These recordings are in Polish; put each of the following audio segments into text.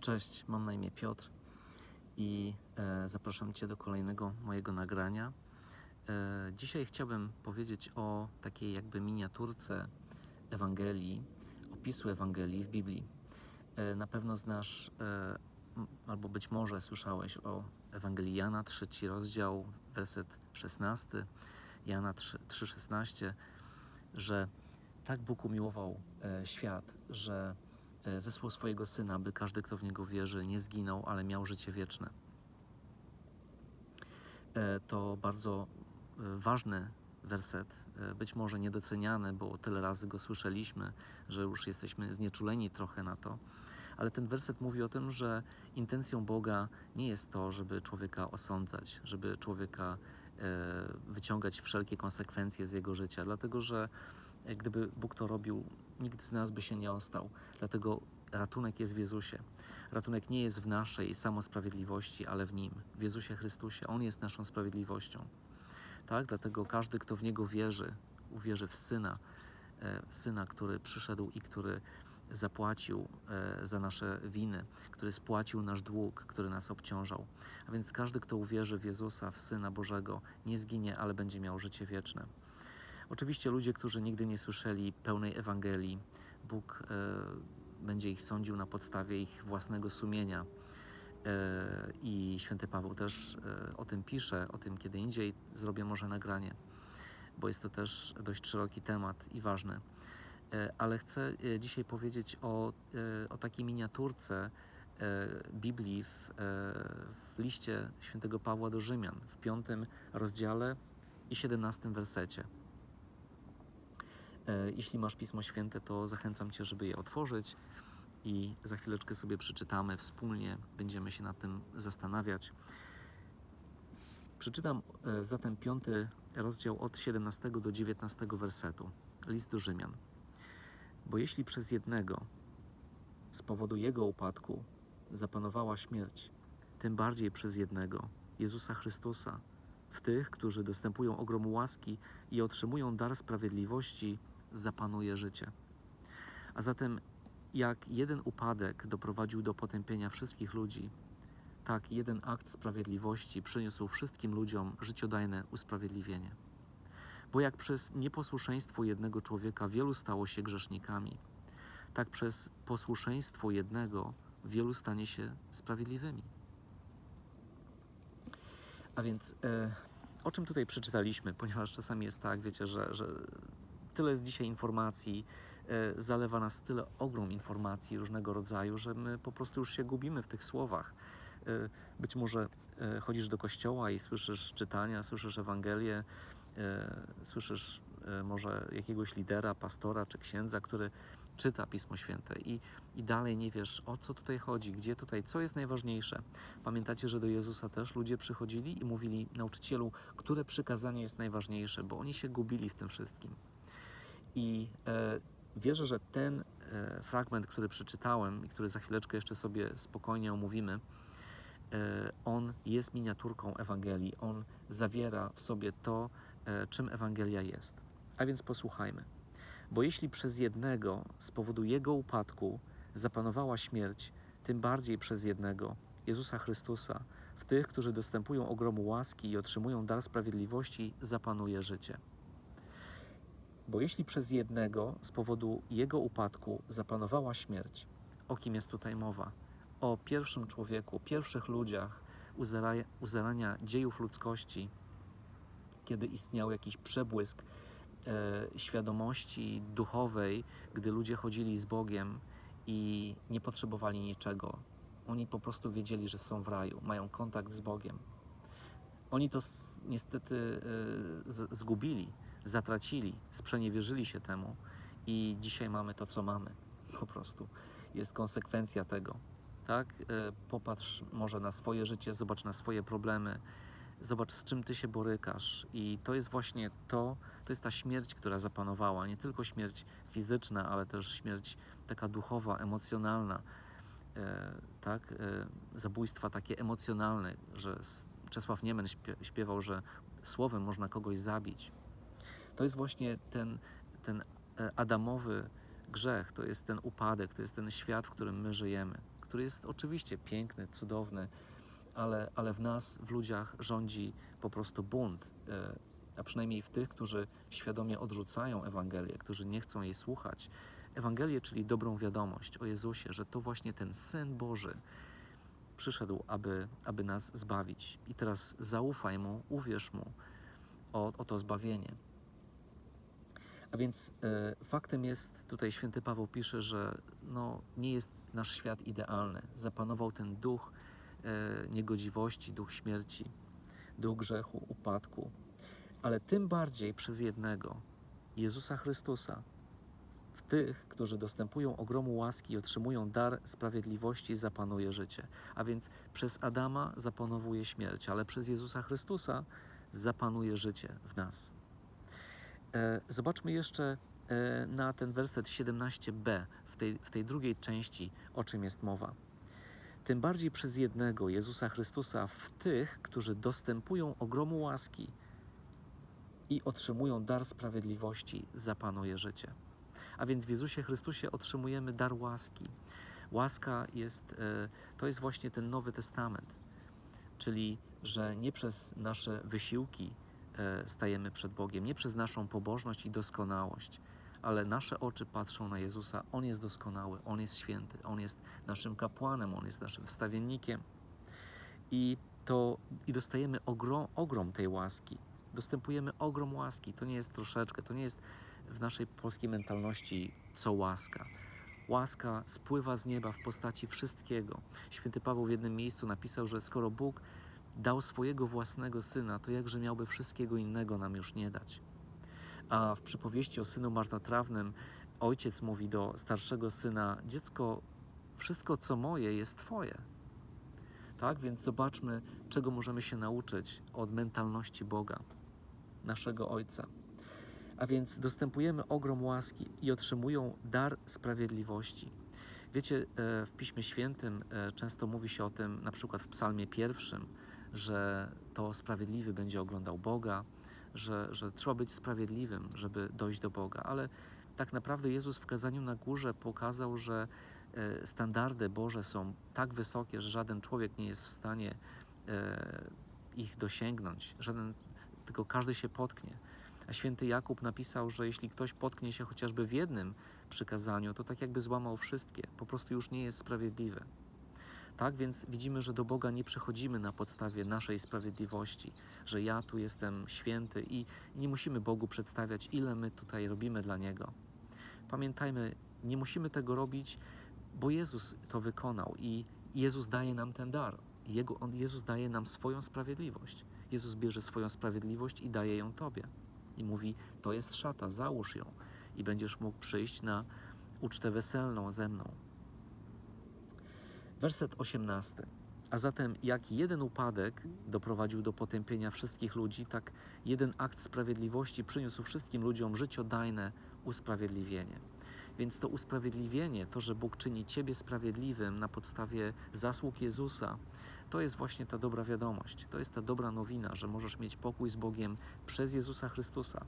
Cześć, mam na imię Piotr i e, zapraszam Cię do kolejnego mojego nagrania. E, dzisiaj chciałbym powiedzieć o takiej jakby miniaturce Ewangelii, opisu Ewangelii w Biblii. E, na pewno znasz, e, albo być może słyszałeś o Ewangelii Jana, trzeci rozdział, werset 16, Jana 3 3,16, że tak Bóg umiłował e, świat, że zesłał swojego Syna, by każdy, kto w Niego wierzy, nie zginął, ale miał życie wieczne. E, To bardzo e, ważny werset, e, być może niedoceniany, bo tyle razy go słyszeliśmy, że już jesteśmy znieczuleni trochę na to. Ale ten werset mówi o tym, że intencją Boga nie jest to, żeby człowieka osądzać, żeby człowieka e, wyciągać wszelkie konsekwencje z jego życia, dlatego że gdyby Bóg to robił, nikt z nas by się nie ostał. Dlatego ratunek jest w Jezusie. Ratunek nie jest w naszej samosprawiedliwości, ale w Nim, w Jezusie Chrystusie. On jest naszą sprawiedliwością. Tak? Dlatego każdy, kto w Niego wierzy, uwierzy w Syna, e, Syna, który przyszedł i który zapłacił e, za nasze winy, który spłacił nasz dług, który nas obciążał. A więc każdy, kto uwierzy w Jezusa, w Syna Bożego, nie zginie, ale będzie miał życie wieczne. Oczywiście ludzie, którzy nigdy nie słyszeli pełnej Ewangelii, Bóg e, będzie ich sądził na podstawie ich własnego sumienia. E, I święty Paweł też e, o tym pisze, o tym kiedy indziej zrobię może nagranie, bo jest to też dość szeroki temat i ważny. E, ale chcę e, dzisiaj powiedzieć o, e, o takiej miniaturce e, Biblii w, e, w liście świętego Pawła do Rzymian, w piątym rozdziale i 17 wersecie. E, Jeśli masz Pismo Święte, to zachęcam Cię, żeby je otworzyć i za chwileczkę sobie przeczytamy wspólnie, będziemy się nad tym zastanawiać. Przeczytam e, zatem piąty rozdział od 17 do 19 wersetu. List do Rzymian. Bo jeśli przez jednego z powodu jego upadku zapanowała śmierć, tym bardziej przez jednego, Jezusa Chrystusa, w tych, którzy dostępują ogromu łaski i otrzymują dar sprawiedliwości, zapanuje życie. A zatem, jak jeden upadek doprowadził do potępienia wszystkich ludzi, tak jeden akt sprawiedliwości przyniósł wszystkim ludziom życiodajne usprawiedliwienie. Bo jak przez nieposłuszeństwo jednego człowieka wielu stało się grzesznikami, tak przez posłuszeństwo jednego wielu stanie się sprawiedliwymi. A więc e, o czym tutaj przeczytaliśmy? Ponieważ czasami jest tak, wiecie, że, że tyle jest dzisiaj informacji, e, zalewa nas tyle ogrom informacji różnego rodzaju, że my po prostu już się gubimy w tych słowach. E, być może e, chodzisz do kościoła i słyszysz czytania, słyszysz Ewangelię, słyszysz może jakiegoś lidera, pastora czy księdza, który czyta Pismo Święte i, i dalej nie wiesz, o co tutaj chodzi, gdzie tutaj, co jest najważniejsze. Pamiętacie, że do Jezusa też ludzie przychodzili i mówili, nauczycielu, które przykazanie jest najważniejsze, bo oni się gubili w tym wszystkim. I e, wierzę, że ten e, fragment, który przeczytałem i który za chwileczkę jeszcze sobie spokojnie omówimy, e, on jest miniaturką Ewangelii. On zawiera w sobie to, czym Ewangelia jest. A więc posłuchajmy. Bo jeśli przez jednego z powodu jego upadku zapanowała śmierć, tym bardziej przez jednego, Jezusa Chrystusa, w tych, którzy dostępują ogromu łaski i otrzymują dar sprawiedliwości, zapanuje życie. Bo jeśli przez jednego z powodu jego upadku zapanowała śmierć, o kim jest tutaj mowa? O pierwszym człowieku, pierwszych ludziach u zarania dziejów ludzkości, kiedy istniał jakiś przebłysk e, świadomości duchowej, gdy ludzie chodzili z Bogiem i nie potrzebowali niczego. Oni po prostu wiedzieli, że są w raju, mają kontakt z Bogiem. Oni to niestety e, z, zgubili, zatracili, sprzeniewierzyli się temu i dzisiaj mamy to, co mamy. Po prostu jest konsekwencja tego. Tak? E, Popatrz może na swoje życie, zobacz na swoje problemy, zobacz z czym ty się borykasz. I to jest właśnie to, to jest ta śmierć, która zapanowała. Nie tylko śmierć fizyczna, ale też śmierć taka duchowa, emocjonalna. E, tak? E, zabójstwa takie emocjonalne, że Czesław Niemen śpie- śpiewał, że słowem można kogoś zabić. To jest właśnie ten, ten e, Adamowy grzech, to jest ten upadek, to jest ten świat, w którym my żyjemy, który jest oczywiście piękny, cudowny, ale, ale w nas, w ludziach rządzi po prostu bunt. e, A przynajmniej w tych, którzy świadomie odrzucają Ewangelię, którzy nie chcą jej słuchać. Ewangelię, czyli dobrą wiadomość o Jezusie, że to właśnie ten Syn Boży przyszedł, aby, aby nas zbawić. I teraz zaufaj Mu, uwierz Mu o, o to zbawienie. A więc e, faktem jest, tutaj święty Paweł pisze, że no, nie jest nasz świat idealny. Zapanował ten duch e, niegodziwości, duch śmierci, duch grzechu, upadku. Ale tym bardziej przez jednego, Jezusa Chrystusa, w tych, którzy dostępują ogromu łaski i otrzymują dar sprawiedliwości, zapanuje życie. A więc przez Adama zapanowuje śmierć, ale przez Jezusa Chrystusa zapanuje życie w nas. E, Zobaczmy jeszcze e, na ten werset 17b w tej, w tej drugiej części, o czym jest mowa. Tym bardziej przez jednego Jezusa Chrystusa w tych, którzy dostępują ogromu łaski i otrzymują dar sprawiedliwości, zapanuje życie. A więc w Jezusie Chrystusie otrzymujemy dar łaski. Łaska jest, e, to jest właśnie ten Nowy Testament, czyli że nie przez nasze wysiłki stajemy przed Bogiem, nie przez naszą pobożność i doskonałość, ale nasze oczy patrzą na Jezusa. On jest doskonały, On jest święty, On jest naszym kapłanem, On jest naszym wstawiennikiem. I, to, i dostajemy ogrom, ogrom tej łaski. Dostępujemy ogrom łaski. To nie jest troszeczkę, to nie jest w naszej polskiej mentalności co łaska. Łaska spływa z nieba w postaci wszystkiego. Święty Paweł w jednym miejscu napisał, że skoro Bóg dał swojego własnego syna, to jakże miałby wszystkiego innego nam już nie dać. A w przypowieści o synu marnotrawnym ojciec mówi do starszego syna: Dziecko, wszystko co moje jest Twoje. Tak więc zobaczmy, czego możemy się nauczyć od mentalności Boga, naszego Ojca. A więc dostępujemy ogrom łaski i otrzymują dar sprawiedliwości. Wiecie, e, w Piśmie Świętym e, często mówi się o tym, na przykład w Psalmie pierwszym, że to sprawiedliwy będzie oglądał Boga, że, że trzeba być sprawiedliwym, żeby dojść do Boga. Ale tak naprawdę Jezus w kazaniu na górze pokazał, że e, standardy Boże są tak wysokie, że żaden człowiek nie jest w stanie e, ich dosięgnąć, żaden, tylko każdy się potknie. A święty Jakub napisał, że jeśli ktoś potknie się chociażby w jednym przykazaniu, to tak jakby złamał wszystkie, po prostu już nie jest sprawiedliwy. Tak więc widzimy, że do Boga nie przychodzimy na podstawie naszej sprawiedliwości, że ja tu jestem święty i nie musimy Bogu przedstawiać, ile my tutaj robimy dla Niego. Pamiętajmy, nie musimy tego robić, bo Jezus to wykonał i Jezus daje nam ten dar. Jego, on, Jezus daje nam swoją sprawiedliwość. Jezus bierze swoją sprawiedliwość i daje ją Tobie. I mówi: To jest szata, załóż ją i będziesz mógł przyjść na ucztę weselną ze mną. Werset 18. A zatem, jak jeden upadek doprowadził do potępienia wszystkich ludzi, tak jeden akt sprawiedliwości przyniósł wszystkim ludziom życiodajne usprawiedliwienie. Więc to usprawiedliwienie, to, że Bóg czyni Ciebie sprawiedliwym na podstawie zasług Jezusa, to jest właśnie ta dobra wiadomość. To jest ta dobra nowina, że możesz mieć pokój z Bogiem przez Jezusa Chrystusa.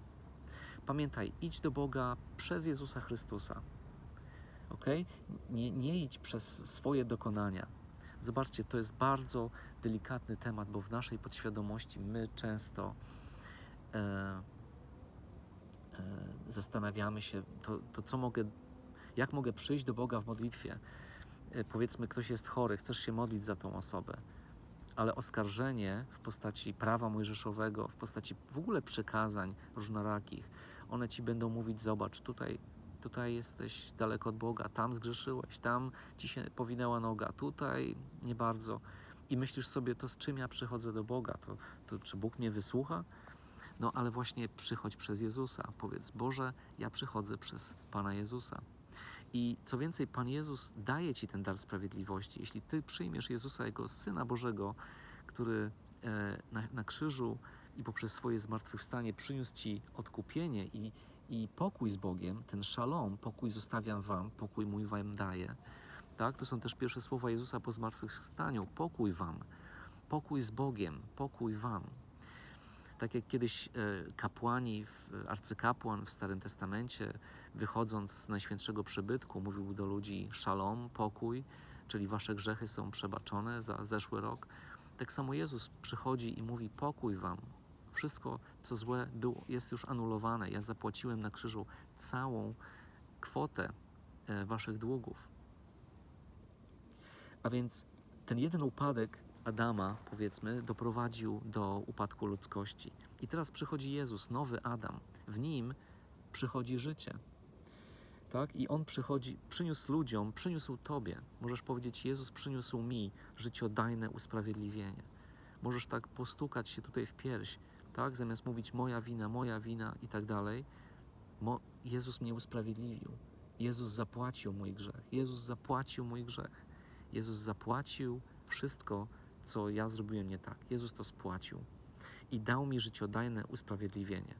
Pamiętaj, idź do Boga przez Jezusa Chrystusa. Ok? Nie, nie idź przez swoje dokonania. Zobaczcie, to jest bardzo delikatny temat, bo w naszej podświadomości my często e, e, zastanawiamy się, to, to co mogę, jak mogę przyjść do Boga w modlitwie. E, powiedzmy, ktoś jest chory, chcesz się modlić za tą osobę, ale oskarżenie w postaci prawa mojżeszowego, w postaci w ogóle przykazań różnorakich, one ci będą mówić: Zobacz, tutaj tutaj jesteś daleko od Boga, tam zgrzeszyłeś, tam ci się powinęła noga, tutaj nie bardzo. I myślisz sobie, to z czym ja przychodzę do Boga? To, to czy Bóg mnie wysłucha? No ale właśnie przychodź przez Jezusa. Powiedz, Boże, ja przychodzę przez Pana Jezusa. I co więcej, Pan Jezus daje Ci ten dar sprawiedliwości. Jeśli Ty przyjmiesz Jezusa jako Syna Bożego, który e, na, na krzyżu i poprzez swoje zmartwychwstanie przyniósł Ci odkupienie i, i pokój z Bogiem, ten szalom, pokój zostawiam Wam, pokój mój Wam daję. Tak? To są też pierwsze słowa Jezusa po zmartwychwstaniu. Pokój Wam, pokój z Bogiem, pokój Wam. Tak jak kiedyś e, kapłani, arcykapłan w Starym Testamencie, wychodząc z Najświętszego Przybytku, mówił do ludzi szalom, pokój, czyli wasze grzechy są przebaczone za zeszły rok. Tak samo Jezus przychodzi i mówi: Pokój wam. Wszystko, co złe, było, jest już anulowane. Ja zapłaciłem na krzyżu całą kwotę e, waszych długów. A więc ten jeden upadek Adama, powiedzmy, doprowadził do upadku ludzkości. I teraz przychodzi Jezus, nowy Adam. W nim przychodzi życie. Tak? I on przychodzi, przyniósł ludziom, przyniósł tobie. Możesz powiedzieć: Jezus przyniósł mi życiodajne usprawiedliwienie. Możesz tak postukać się tutaj w pierś, tak? Zamiast mówić moja wina, moja wina i tak dalej. Jezus mnie usprawiedliwił. Jezus zapłacił mój grzech. Jezus zapłacił mój grzech. Jezus zapłacił wszystko, co ja zrobiłem nie tak. Jezus to spłacił i dał mi życiodajne usprawiedliwienie.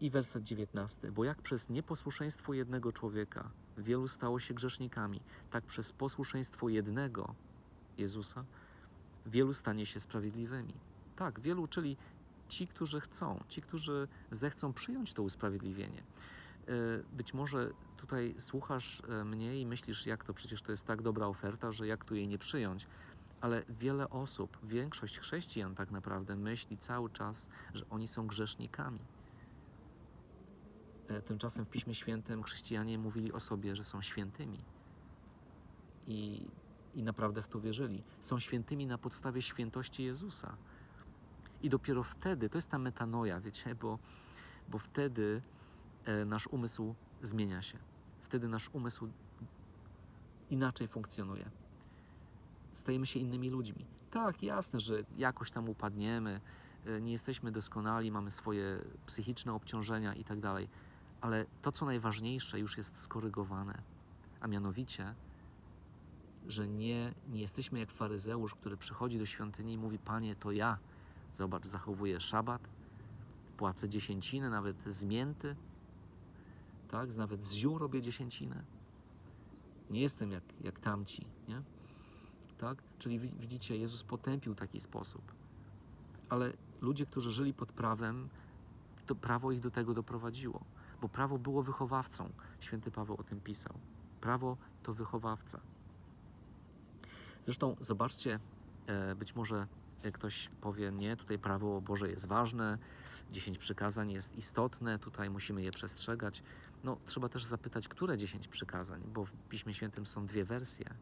I werset 19. Bo jak przez nieposłuszeństwo jednego człowieka wielu stało się grzesznikami, tak przez posłuszeństwo jednego Jezusa wielu stanie się sprawiedliwymi. Tak, wielu, czyli ci, którzy chcą, ci, którzy zechcą przyjąć to usprawiedliwienie. E, Być może tutaj słuchasz e, mnie i myślisz, jak to przecież to jest tak dobra oferta, że jak tu jej nie przyjąć. Ale wiele osób, większość chrześcijan tak naprawdę myśli cały czas, że oni są grzesznikami. E, Tymczasem w Piśmie Świętym chrześcijanie mówili o sobie, że są świętymi. I, I naprawdę w to wierzyli. Są świętymi na podstawie świętości Jezusa. I dopiero wtedy, to jest ta metanoja, wiecie, bo, bo wtedy e, nasz umysł zmienia się. Wtedy nasz umysł inaczej funkcjonuje. Stajemy się innymi ludźmi. Tak, jasne, że jakoś tam upadniemy, e, nie jesteśmy doskonali, mamy swoje psychiczne obciążenia i tak dalej, ale to, co najważniejsze, już jest skorygowane. A mianowicie, że nie, nie jesteśmy jak faryzeusz, który przychodzi do świątyni i mówi: Panie, to ja. Zobacz, zachowuję szabat, płacę dziesięcinę, nawet z mięty, tak? Nawet z ziół robię dziesięcinę. Nie jestem jak, jak tamci, nie? Tak? Czyli wi- widzicie, Jezus potępił taki sposób. Ale ludzie, którzy żyli pod prawem, to prawo ich do tego doprowadziło, bo prawo było wychowawcą. Święty Paweł o tym pisał. Prawo to wychowawca. Zresztą zobaczcie, e, być może ktoś powie, nie, tutaj prawo Boże jest ważne, dziesięć przykazań jest istotne, tutaj musimy je przestrzegać. No, trzeba też zapytać, które dziesięć przykazań, bo w Piśmie Świętym są dwie wersje.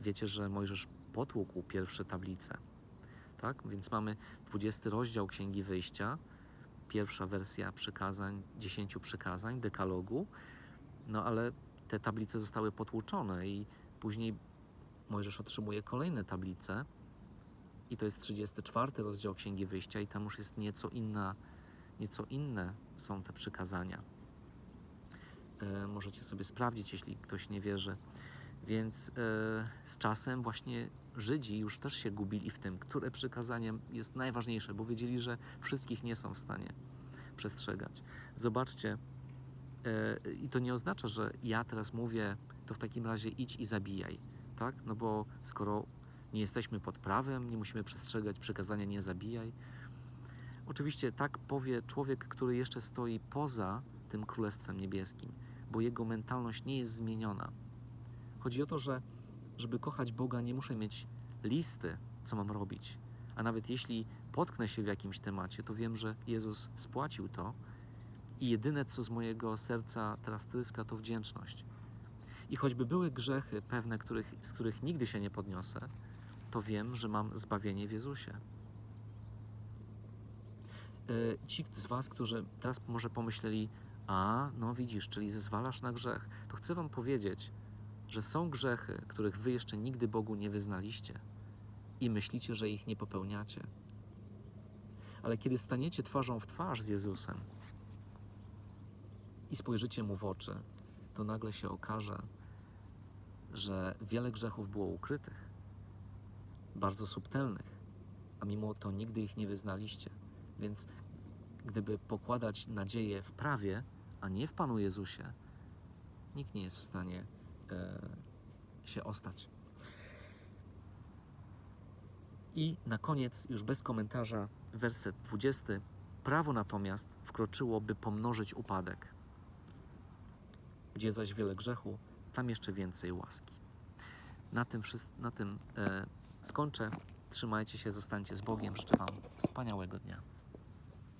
Wiecie, że Mojżesz potłukł pierwsze tablice, tak? Więc mamy 20 rozdział Księgi Wyjścia, pierwsza wersja przykazań, dziesięciu przykazań, dekalogu, no ale te tablice zostały potłuczone i później Mojżesz otrzymuje kolejne tablice i to jest 34 rozdział Księgi Wyjścia i tam już jest nieco inna, nieco inne są te przykazania. E, możecie sobie sprawdzić, jeśli ktoś nie wierzy. Więc e, z czasem właśnie Żydzi już też się gubili w tym, które przykazanie jest najważniejsze, bo wiedzieli, że wszystkich nie są w stanie przestrzegać. Zobaczcie, e, i to nie oznacza, że ja teraz mówię, to w takim razie idź i zabijaj, tak? No bo skoro nie jesteśmy pod prawem, nie musimy przestrzegać przykazania nie zabijaj. Oczywiście tak powie człowiek, który jeszcze stoi poza tym Królestwem Niebieskim, bo jego mentalność nie jest zmieniona. Chodzi o to, że żeby kochać Boga, nie muszę mieć listy, co mam robić. A nawet jeśli potknę się w jakimś temacie, to wiem, że Jezus spłacił to i jedyne, co z mojego serca teraz tryska, to wdzięczność. I choćby były grzechy pewne, których, z których nigdy się nie podniosę, to wiem, że mam zbawienie w Jezusie. E, Ci z Was, którzy teraz może pomyśleli, a no widzisz, czyli zezwalasz na grzech, to chcę Wam powiedzieć, że są grzechy, których Wy jeszcze nigdy Bogu nie wyznaliście i myślicie, że ich nie popełniacie. Ale kiedy staniecie twarzą w twarz z Jezusem i spojrzycie Mu w oczy, to nagle się okaże, że wiele grzechów było ukrytych, bardzo subtelnych, a mimo to nigdy ich nie wyznaliście. Więc gdyby pokładać nadzieję w prawie, a nie w Panu Jezusie, nikt nie jest w stanie e, się ostać. I na koniec, już bez komentarza, werset 20. Prawo natomiast wkroczyło, by pomnożyć upadek. Gdzie zaś wiele grzechu, tam jeszcze więcej łaski. Na tym, na tym e, skończę. Trzymajcie się, zostańcie z Bogiem. Życzę Wam wspaniałego dnia.